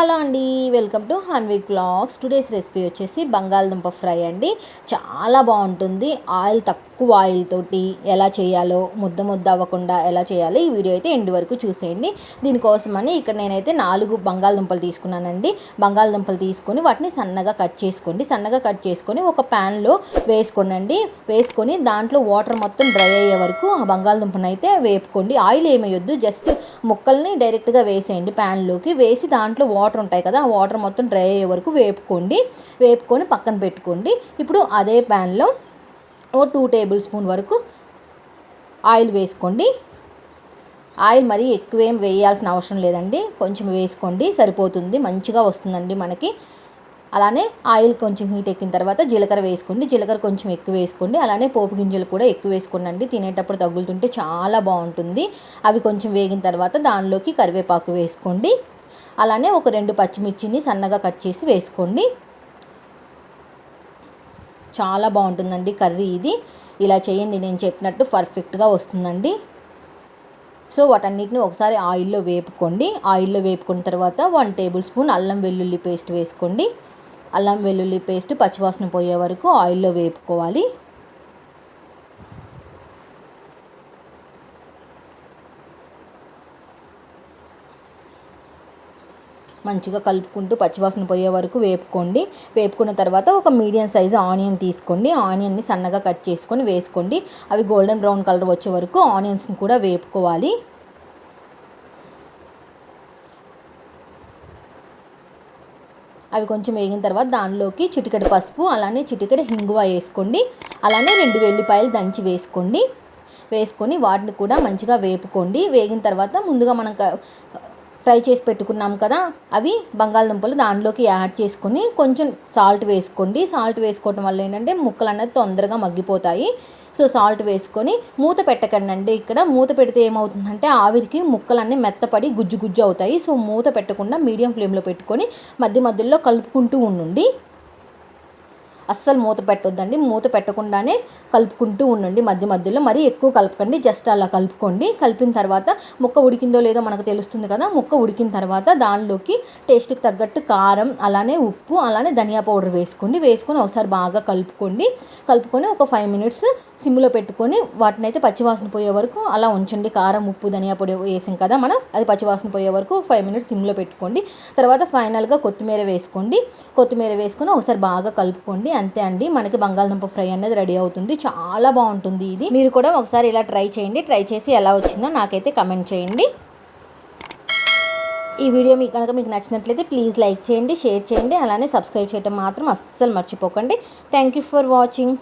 Hello అండి welcome to హన్వీక్ blogs today's recipe వచ్చేసి బంగాళదుంప ఫ్రై అండి. చాలా బాగుంటుంది. ఆయిల్ తక్కువ ఆయిల్ తోటి ఎలా చేయాలో ముద్ద ముద్ద అవ్వకుండా ఎలా చేయాలో ఈ వీడియో అయితే ఎండ్ వరకు చూసేయండి. దీనికోసమని ఇక్కడ నేనైతే నాలుగు బంగాళదుంపలు తీసుకున్నానండి. బంగాళదుంపలు తీసుకొని వాటిని సన్నగా కట్ చేసుకోండి. సన్నగా కట్ చేసుకొని ఒక ప్యాన్లో వేసుకోనండి. వేసుకొని దాంట్లో వాటర్ మొత్తం డ్రై అయ్యే వరకు ఆ బంగాళదుంపను అయితే వేపుకోండి. ఆయిల్ ఏమేయొద్దు జస్ట్ ముక్కల్ని డైరెక్ట్గా వేసేయండి ప్యాన్లోకి. వేసి దాంట్లో వాటర్ వాటర్ ఉంటాయి కదా ఆ వాటర్ మొత్తం డ్రై అయ్యే వరకు వేపుకోండి. వేపుకొని పక్కన పెట్టుకోండి. ఇప్పుడు అదే ప్యాన్లో ఓ టూ టేబుల్ స్పూన్ వరకు ఆయిల్ వేసుకోండి. ఆయిల్ మరీ ఎక్కువేం వేయాల్సిన అవసరం లేదండి. కొంచెం వేసుకోండి సరిపోతుంది మంచిగా వస్తుందండి మనకి. అలానే ఆయిల్ కొంచెం హీట్ ఎక్కిన తర్వాత జీలకర్ర వేసుకోండి. జీలకర్ర కొంచెం ఎక్కువ వేసుకోండి. అలానే పోపు గింజలు కూడా ఎక్కువ వేసుకోండి తినేటప్పుడు తగులుతుంటే చాలా బాగుంటుంది. అవి కొంచెం వేగిన తర్వాత దానిలోకి కరివేపాకు వేసుకోండి. అలానే ఒక రెండు పచ్చిమిర్చిని సన్నగా కట్ చేసి వేసుకోండి. చాలా బాగుంటుందండి కర్రీ ఇది. ఇలా చేయండి నేను చెప్పినట్టు పర్ఫెక్ట్గా వస్తుందండి. సో వాటన్నిటిని ఒకసారి ఆయిల్లో వేపుకోండి. ఆయిల్లో వేపుకున్న తర్వాత వన్ టేబుల్ స్పూన్ అల్లం వెల్లుల్లి పేస్ట్ వేసుకోండి. అల్లం వెల్లుల్లి పేస్ట్ పచ్చివాసన పోయే వరకు ఆయిల్లో వేపుకోవాలి. మంచిగా కలుపుకుంటూ పచ్చివాసన పోయే వరకు వేపుకోండి. వేపుకున్న తర్వాత ఒక మీడియం సైజు ఆనియన్ తీసుకోండి. ఆనియన్ని సన్నగా కట్ చేసుకొని వేసుకోండి. అవి గోల్డెన్ బ్రౌన్ కలర్ వచ్చే వరకు ఆనియన్స్ని కూడా వేపుకోవాలి. అవి కొంచెం వేగిన తర్వాత దానిలోకి చిటికెడు పసుపు అలానే చిటికెడు హింగువ వేసుకోండి. అలానే రెండు వెల్లిపాయలు దంచి వేసుకోండి. వేసుకొని వాటిని కూడా మంచిగా వేపుకోండి. వేగిన తర్వాత ముందుగా మనం ఫ్రై చేసి పెట్టుకున్నాం కదా అవి బంగాళదుంపలు దానిలోకి యాడ్ చేసుకొని కొంచెం సాల్ట్ వేసుకోండి. సాల్ట్ వేసుకోవటం వల్ల ఏంటంటే ముక్కలు అనేది తొందరగా మగ్గిపోతాయి. సో సాల్ట్ వేసుకొని మూత పెట్టకండి అండి. ఇక్కడ మూత పెడితే ఏమవుతుందంటే ఆవిరికి ముక్కలన్నీ మెత్తపడి గుజ్జు గుజ్జు అవుతాయి. సో మూత పెట్టకుండా మీడియం ఫ్లేమ్లో పెట్టుకొని మధ్య మధ్యలో కలుపుకుంటూ ఉండండి. అస్సలు మూత పెట్టొద్దండి. మూత పెట్టకుండానే కలుపుకుంటూ ఉండండి మధ్య మధ్యలో. మరీ ఎక్కువ కలపకండి. జస్ట్ అలా కలుపుకోండి. కలిపిన తర్వాత ముక్క ఉడికిందో లేదో మనకు తెలుస్తుంది కదా. ముక్క ఉడికిన తర్వాత దానిలోకి టేస్ట్కి తగ్గట్టు కారం అలానే ఉప్పు అలానే ధనియా పౌడర్ వేసుకోండి. వేసుకొని ఒకసారి బాగా కలుపుకోండి. కలుపుకొని ఒక ఫైవ్ మినిట్స్ సిమ్లో పెట్టుకొని వాటిని అయితే పచ్చివాసన పోయే వరకు అలా ఉంచండి. కారం ఉప్పు ధనియా పొడి వేసాం కదా మనం. అది పచ్చివాసన పోయే వరకు ఫైవ్ మినిట్స్ సిమ్లో పెట్టుకోండి. తర్వాత ఫైనల్గా కొత్తిమీర వేసుకోండి. కొత్తిమీర వేసుకొని ఒకసారి బాగా కలుపుకోండి. అంతే అండి. మనకి బంగాళదుంప ఫ్రై అనేది రెడీ అవుతుంది. చాలా బాగుంటుంది ఇది. మీరు కూడా ఒకసారి ఇలా ట్రై చేయండి. ట్రై చేసి ఎలా వచ్చిందో నాకైతే కమెంట్ చేయండి. ఈ వీడియో మీకు కనుక మీకు నచ్చినట్లయితే ప్లీజ్ లైక్ చేయండి షేర్ చేయండి. అలానే సబ్స్క్రైబ్ చేయడం మాత్రం అస్సలు మర్చిపోకండి. Thank you for watching.